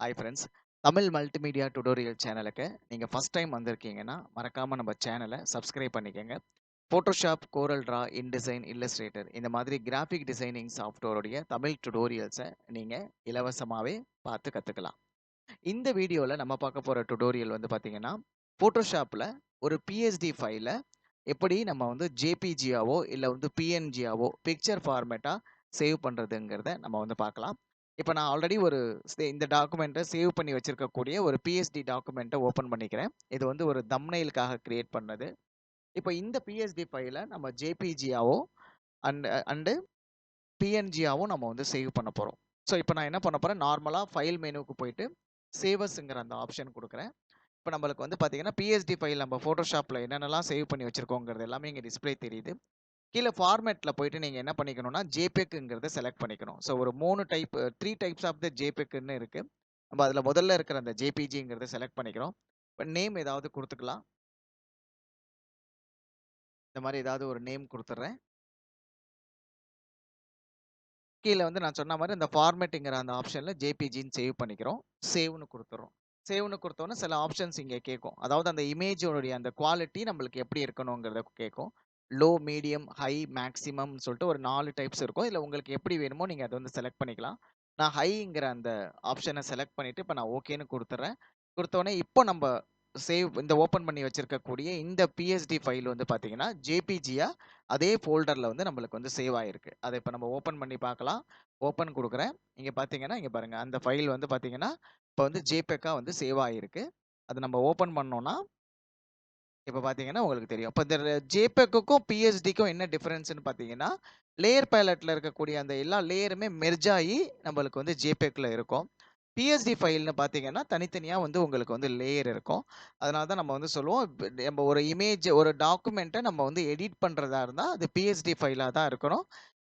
Hi friends Tamil multimedia tutorial சேனலுக்கு நீங்கள் first time வந்திருக்கீங்கன்னா மறக்காமல் நம்ம சேனலை சப்ஸ்கிரைப் பண்ணிக்கோங்க. Photoshop Corel Draw InDesign Illustrator இந்த மாதிரி கிராஃபிக் டிசைனிங் சாஃப்ட்வேருடைய தமிழ் டுடோரியல்ஸை நீங்கள் இலவசமாகவே பார்த்து கற்றுக்கலாம் இந்த வீடியோவில் நம்ம பார்க்க போகிற டுடோரியல் வந்து பார்த்தீங்கன்னா ஃபோட்டோஷாப்பில் ஒரு பிஎஸ்டி ஃபைலை எப்படி நம்ம வந்து ஜேபிஜியாவோ இல்லை வந்து பிஎன்ஜியாவோ பிக்சர் ஃபார்மேட்டாக சேவ் பண்ணுறதுங்கிறத நம்ம வந்து பார்க்கலாம். இப்போ நான் ஆல்ரெடி ஒரு சே- இந்த டாக்குமெண்ட்டை சேவ் பண்ணி வச்சுருக்கக்கூடிய ஒரு பிஎஸ்டி டாக்குமெண்ட்டை ஓப்பன் பண்ணிக்கிறேன். இது வந்து ஒரு தம்னைலுக்காக கிரியேட் பண்ணது. இப்போ இந்த பிஎஸ்டி ஃபைலை நம்ம ஜேபிஜியாவோ அண்ட் அண்டு பிஎன்ஜியாவோ நம்ம வந்து சேவ் பண்ண போகிறோம் ஸோ இப்போ நான் என்ன பண்ண போகிறேன் நார்மலாக ஃபைல் மெனுவுக்கு போயிட்டு சேவஸ்ங்கிற அந்த ஆப்ஷன் கொடுக்குறேன். இப்போ நம்மளுக்கு வந்து பார்த்தீங்கன்னா பிஎஸ்டி ஃபைல் நம்ம ஃபோட்டோஷாப்பில் என்னென்னலாம் சேவ் பண்ணி வச்சுருக்கோங்கிறது எல்லாமே இங்கே டிஸ்ப்ளே தெரியுது. கீழே ஃபார்மேட்டில் போயிட்டு நீங்கள் என்ன பண்ணிக்கணும்னா ஜேபெக்குங்கிறத செலக்ட் பண்ணிக்கணும். ஸோ ஒரு மூணு type three types of the ஜேபெக்குன்னு இருக்குது நம்ம அதில் முதல்ல இருக்கிற அந்த ஜேபிஜிங்கிறத செலக்ட் பண்ணிக்கிறோம். இப்போ நேம் ஏதாவது கொடுத்துக்கலாம். இந்த மாதிரி ஏதாவது ஒரு நேம் கொடுத்துட்றேன் கீழே வந்து நான் சொன்ன மாதிரி அந்த ஃபார்மேட்டுங்கிற அந்த ஆப்ஷனில் ஜேபிஜின்னு சேவ் பண்ணிக்கிறோம். சேவ்னு கொடுத்துறோம். சேவ்னு கொடுத்தோன்னே சில ஆப்ஷன்ஸ் இங்கே கேட்கும். அதாவது அந்த இமேஜோடைய அந்த குவாலிட்டி நம்மளுக்கு எப்படி இருக்கணுங்கிறத கேட்கும். லோ மீடியம் ஹை மேக்ஸிமம்னு சொல்லிட்டு ஒரு நாலு டைப்ஸ் இருக்கும். இதில் உங்களுக்கு எப்படி வேணுமோ நீங்கள் அதை வந்து செலக்ட் பண்ணிக்கலாம். நான் ஹைங்கிற அந்த ஆப்ஷனை செலக்ட் பண்ணிவிட்டு இப்போ நான் ஓகேன்னு கொடுத்துட்றேன் கொடுத்தோடனே இப்போ நம்ம சேவ் இந்த ஓப்பன் பண்ணி வச்சுருக்கக்கூடிய இந்த பிஎஸ்டி ஃபைல் வந்து பார்த்தீங்கன்னா ஜேபிஜியாக அதே ஃபோல்டரில் வந்து நம்மளுக்கு வந்து சேவ் ஆகிருக்கு அதை இப்போ நம்ம ஓப்பன் பண்ணி பார்க்கலாம். ஓப்பன் கொடுக்குறேன். இங்கே பார்த்தீங்கன்னா இங்கே பாருங்கள் அந்த ஃபைல் வந்து பார்த்தீங்கன்னா இப்போ வந்து ஜேபெக்காக வந்து சேவ் ஆகிருக்கு அது நம்ம ஓப்பன் பண்ணோன்னா இப்போ பார்த்தீங்கன்னா உங்களுக்கு தெரியும். இப்போ இந்த ஜேபெக்குக்கும் பிஎஸ்டிக்கும் என்ன டிஃப்ரென்ஸ்னு பார்த்தீங்கன்னா லேயர் பைலட்டில் இருக்கக்கூடிய அந்த எல்லா லேயருமே மெர்ஜாகி நம்மளுக்கு வந்து ஜேபெக்கில் இருக்கும். பிஎஸ்டி ஃபைல்னு பார்த்தீங்கன்னா தனித்தனியாக வந்து உங்களுக்கு வந்து லேயர் இருக்கும். அதனால தான் நம்ம வந்து சொல்லுவோம் நம்ம ஒரு இமேஜ் ஒரு டாக்குமெண்ட்டை நம்ம வந்து எடிட் பண்ணுறதா இருந்தால் அது பிஎஸ்டி ஃபைலாக தான் இருக்கணும்.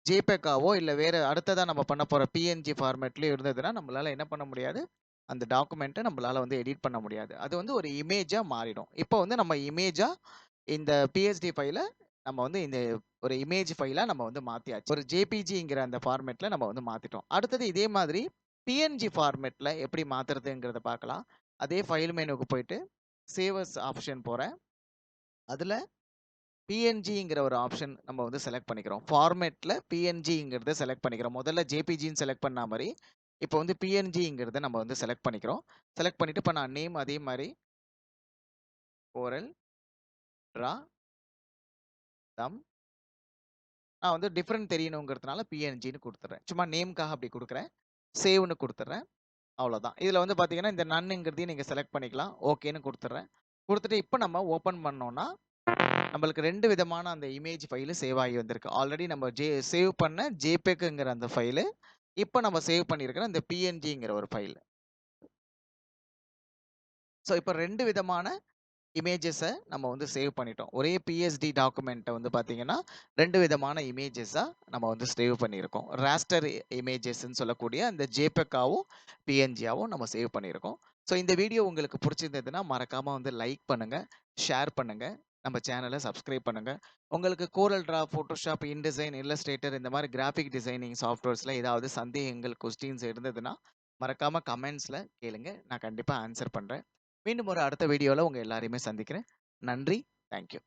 ஜேபெக்காவோ இல்லை வேறு அடுத்ததாக நம்ம பண்ண போகிற பிஎன்ஜி ஃபார்மேட்லேயும் இருந்ததுன்னா நம்மளால் என்ன பண்ண முடியாது? அந்த டாக்குமெண்ட்டை நம்மளால் வந்து எடிட் பண்ண முடியாது. அது வந்து ஒரு இமேஜாக மாறிடும். இப்போ வந்து நம்ம இமேஜாக இந்த பிஹெச்டி ஃபைலை நம்ம வந்து இந்த ஒரு இமேஜ் ஃபைலாக நம்ம வந்து மாற்றியாச்சு ஒரு ஜேபிஜிங்கிற அந்த ஃபார்மேட்டில் நம்ம வந்து மாற்றிட்டோம் அடுத்தது இதே மாதிரி பிஎன்ஜி ஃபார்மேட்டில் எப்படி மாற்றுறதுங்கிறத பார்க்கலாம். அதே ஃபைல் மெனுக்கு போயிட்டு சேவர்ஸ் ஆப்ஷன் போகிறேன் அதில் பிஎன்ஜிங்கிற ஒரு ஆப்ஷன் நம்ம வந்து செலக்ட் பண்ணிக்கிறோம். ஃபார்மேட்டில் பிஎன்ஜிங்கிறத செலக்ட் பண்ணிக்கிறோம். முதல்ல ஜேபிஜின்னு செலக்ட் பண்ண மாதிரி இப்போ வந்து பிஎன்ஜிங்கிறத நம்ம வந்து செலக்ட் பண்ணிக்கிறோம். செலக்ட் பண்ணிவிட்டு இப்போ நான் நேம் அதே மாதிரி ஓரல் ட்ரா தம் நான் வந்து டிஃப்ரெண்ட் தெரியணுங்கிறதுனால பிஎன்ஜின்னு கொடுத்துட்றேன் சும்மா நேம்க்காக அப்படி கொடுக்குறேன். சேவ்னு கொடுத்துட்றேன் அவ்வளோதான் இதில் வந்து பார்த்தீங்கன்னா இந்த நன்னுங்கிறதையும் நீங்கள் செலக்ட் பண்ணிக்கலாம். ஓகேன்னு கொடுத்துட்றேன் கொடுத்துட்டு இப்போ நம்ம ஓப்பன் பண்ணோன்னா நம்மளுக்கு ரெண்டு விதமான அந்த இமேஜ் ஃபைலு சேவ் ஆகி வந்திருக்கு. ஆல்ரெடி நம்ம ஜே சேவ் பண்ண ஜேபெக்குங்கிற அந்த ஃபைலு இப்போ நம்ம சேவ் பண்ணியிருக்கிற இந்த பிஎன்ஜிங்கிற ஒரு ஃபைல். ஸோ இப்போ ரெண்டு விதமான இமேஜஸை நம்ம வந்து சேவ் பண்ணிட்டோம். ஒரே பிஎஸ்டி டாக்குமெண்ட்டை வந்து பார்த்தீங்கன்னா ரெண்டு விதமான இமேஜஸாக நம்ம வந்து சேவ் பண்ணியிருக்கோம். ராஸ்டர் இமேஜஸ்ன்னு சொல்லக்கூடிய அந்த ஜேபெக்காவும் பிஎன்ஜியாவும் நம்ம சேவ் பண்ணியிருக்கோம். ஸோ இந்த வீடியோ உங்களுக்கு பிடிச்சிருந்ததுன்னா மறக்காமல் வந்து லைக் பண்ணுங்கள் ஷேர் பண்ணுங்கள் நம்ம சேனலை சப்ஸ்கிரைப் பண்ணுங்கள் உங்களுக்கு Corel Draw Photoshop InDesign Illustrator இந்த மாதிரி கிராஃபிக் டிசைனிங் சாஃப்ட்வேர்ஸில் ஏதாவது சந்தேகங்கள் கொஸ்டின்ஸ் இருந்ததுன்னா மறக்காமல் கமெண்ட்ஸில் கேளுங்க. நான் கண்டிப்பாக ஆன்சர் பண்ணுறேன் மீண்டும் ஒரு அடுத்த வீடியோவில் உங்கள் எல்லாரையுமே சந்திக்கிறேன். நன்றி. தேங்க்யூ